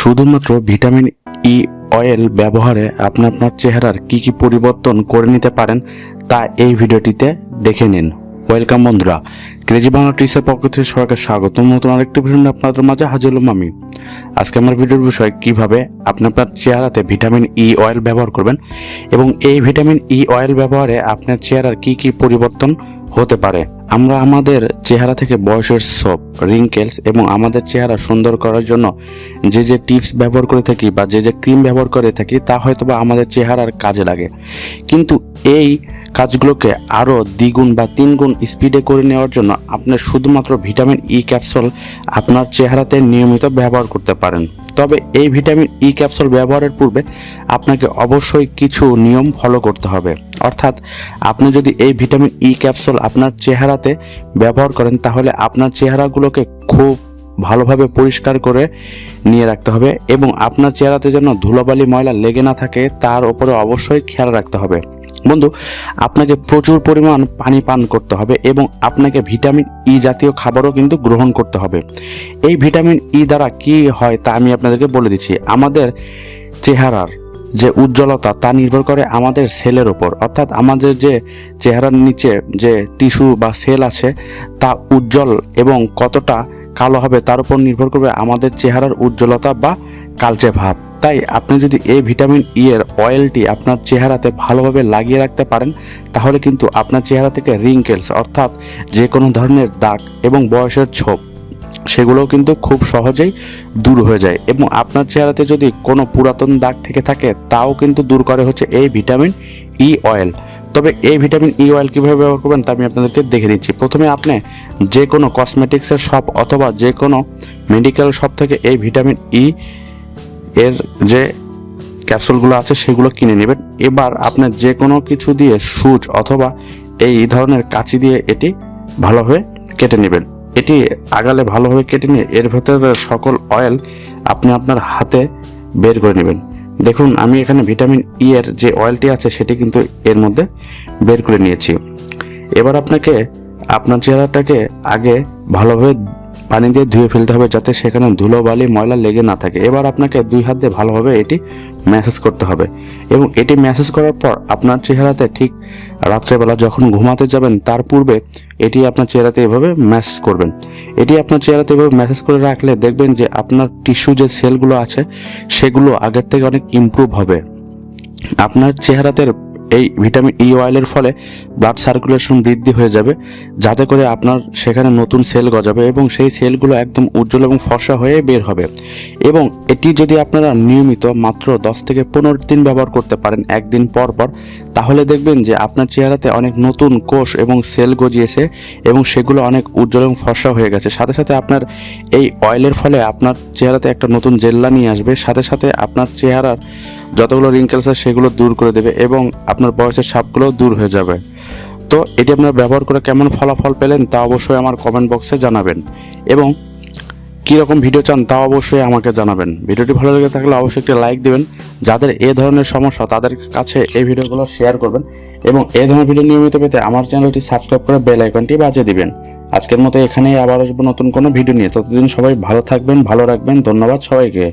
শুধুমাত্র vitamin E oil ব্যবহারে আপনি আপনার চেহারার কি কি পরিবর্তন করে নিতে পারেন, তা এই ভিডিওটিতে দেখে নিন। ওয়েলকাম বন্ধুরা ক্রেজি বাংলা টিসের পক্ষ থেকে সবাইকে স্বাগত নতুন আরেকটি ভিডিও আপনাদের মাঝে হাজির হলাম আমি। আজকে আমার ভিডিওর বিষয়, কীভাবে আপনি আপনার চেহারাতে ভিটামিন ই অয়েল ব্যবহার করবেন এবং এই ভিটামিন ই অয়েল ব্যবহারে আপনার চেহারার কি কি পরিবর্তন হতে পারে। আমরা আমাদের চেহারা থেকে বয়সের সব রিঙ্কেলস এবং আমাদের চেহারা সুন্দর করার জন্য যে যে টিপস ব্যবহার করে থাকি বা যে যে ক্রিম ব্যবহার করে থাকি, তা হয়তো বা আমাদের চেহারার কাজে লাগে। কিন্তু এই কাজগুলোকে আরও দ্বিগুণ বা তিনগুণ স্পিডে করে নেওয়ার জন্য আপনি শুধুমাত্র ভিটামিন ই ক্যাপসুল আপনার চেহারাতে নিয়মিত ব্যবহার করতে পারেন। তবে এই ভিটামিন ই ক্যাপসুল ব্যবহারের পূর্বে আপনাকে অবশ্যই কিছু নিয়ম ফলো করতে হবে। অর্থাৎ আপনি যদি এই ভিটামিন ই ক্যাপসুল আপনার চেহারাতে ব্যবহার করেন, তাহলে আপনার চেহারাগুলোকে খুব ভালোভাবে পরিষ্কার করে নিয়ে রাখতে হবে এবং আপনার চেহারাতে যেন ধুলোবালি ময়লা লেগে না থাকে, তার উপরে অবশ্যই খেয়াল রাখতে হবে। বন্ধু, আপনাকে প্রচুর পরিমাণ পানি পান করতে হবে এবং আপনাকে ভিটামিন ই জাতীয় খাবারও কিন্তু গ্রহণ করতে হবে। এই ভিটামিন ই দ্বারা কি হয় তা আমি আপনাদেরকে বলে দিচ্ছি। আমাদের চেহারার যে উজ্জ্বলতা তা নির্ভর করে আমাদের সেলের ওপর। অর্থাৎ আমাদের যে চেহারার নিচে যে টিস্যু বা সেল আছে, তা উজ্জ্বল এবং কতটা কালো হবে তার উপর নির্ভর করবে আমাদের চেহারার উজ্জ্বলতা বা কালচে ভাব। তাই আপনি যদি এই ভিটামিন ই এর অয়েলটি আপনার চেহারাতে ভালোভাবে লাগিয়ে রাখতে পারেন, তাহলে কিন্তু আপনার চেহারা থেকে রিঙ্কেলস অর্থাৎ যে কোনো ধরনের দাগ এবং বয়সের ছোপ সেগুলোও কিন্তু খুব সহজেই দূর হয়ে যায়। এবং আপনার চেহারাতে যদি কোনো পুরাতন দাগ থেকে থাকে, তাও কিন্তু দূর করে হচ্ছে এই ভিটামিন ই অয়েল। তবে এই ভিটামিন ই অয়েল কীভাবে ব্যবহার করবেন তা আমি আপনাদেরকে দেখে দিচ্ছি। প্রথমে আপনি যে কোনো কসমেটিক্সের শপ অথবা যে কোনো মেডিকেল শপ থেকে এই ভিটামিন ই এর যে ক্যাপসুলগুলো আছে, সেগুলো কিনে নেবেন। এবার আপনার যে কোনো কিছু দিয়ে সুচ অথবা এই ধরনের কাঁচি দিয়ে এটি ভালোভাবে কেটে নেবেন। এটি আগালে ভালোভাবে কেটে নিয়ে এর ভেতরে সকল অয়েল আপনি আপনার হাতে বের করে নেবেন। দেখুন, আমি এখানে ভিটামিন ই এর যে অয়েলটি আছে সেটি কিন্তু এর মধ্যে বের করে নিয়েছি। এবার আপনাকে, আপনার চেহারাটাকে আগে ভালোভাবে পানি দিয়ে ধুয়ে ফেলতে হবে যাতে সেখানে ধুলো, বালি, ময়লা লেগে না থাকে। এবার আপনাকে দুই হাত দিয়ে ভালোভাবে এটি ম্যাসেজ করতে হবে এবং এটি ম্যাসেজ করার পর আপনার চেহারাতে ঠিক রাত্রেবেলা যখন ঘুমাতে যাবেন, তার পূর্বে এটি আপনার চেহারাতে এভাবে ম্যাসেজ করবেন। এটি আপনার চেহারাতে এভাবে ম্যাসেজ করে রাখলে দেখবেন যে আপনার টিস্যু যে সেলগুলো আছে, সেগুলো আগের থেকে অনেক ইমপ্রুভ হবে। আপনার চেহারাতে এই ভিটামিন ই অয়েলের ফলে ব্লাড সার্কুলেশন বৃদ্ধি হয়ে যাবে, যাতে করে আপনার সেখানে নতুন সেল গজাবে এবং সেই সেলগুলো একদম উজ্জ্বল এবং ফর্সা হয়ে বের হবে। এবং এটি যদি আপনারা নিয়মিত মাত্র দশ থেকে পনেরো দিন ব্যবহার করতে পারেন একদিন পর পর, তাহলে দেখবেন যে আপনার চেহারাতে অনেক নতুন কোষ এবং সেল গজিয়েছে এবং সেগুলো অনেক উজ্জ্বল এবং ফর্সা হয়ে গেছে। সাথে সাথে আপনার এই অয়েলের ফলে আপনার চেহারাতে একটা নতুন জেল্লা নিয়ে আসবে, সাথে সাথে আপনার চেহারার যতগুলো রিঙ্কেলস আছে সেগুলো দূর করে দেবে এবং আপনার বয়সের সাপগুলো দূর হয়ে যাবে। তো এটি আপনারা ব্যবহার করে কেমন ফলাফল পেলেন তা অবশ্যই আমার কমেন্ট বক্সে জানাবেন এবং কীরকম ভিডিও চান তা অবশ্যই আমাকে জানাবেন। ভিডিওটি ভালো লেগে থাকলে অবশ্যই একটি লাইক দেবেন, যাদের এ ধরনের সমস্যা তাদের কাছে এই ভিডিওগুলো শেয়ার করবেন এবং এই ধরনের ভিডিও নিয়মিত পেতে আমার চ্যানেলটি সাবস্ক্রাইব করে বেল আইকনটি বাজিয়ে দিবেন। আজকের মতো এখানেই আবার আসব নতুন কোনো ভিডিও নিয়ে। ততদিন সবাই ভালো থাকবেন, ভালো রাখবেন। ধন্যবাদ সবাইকে।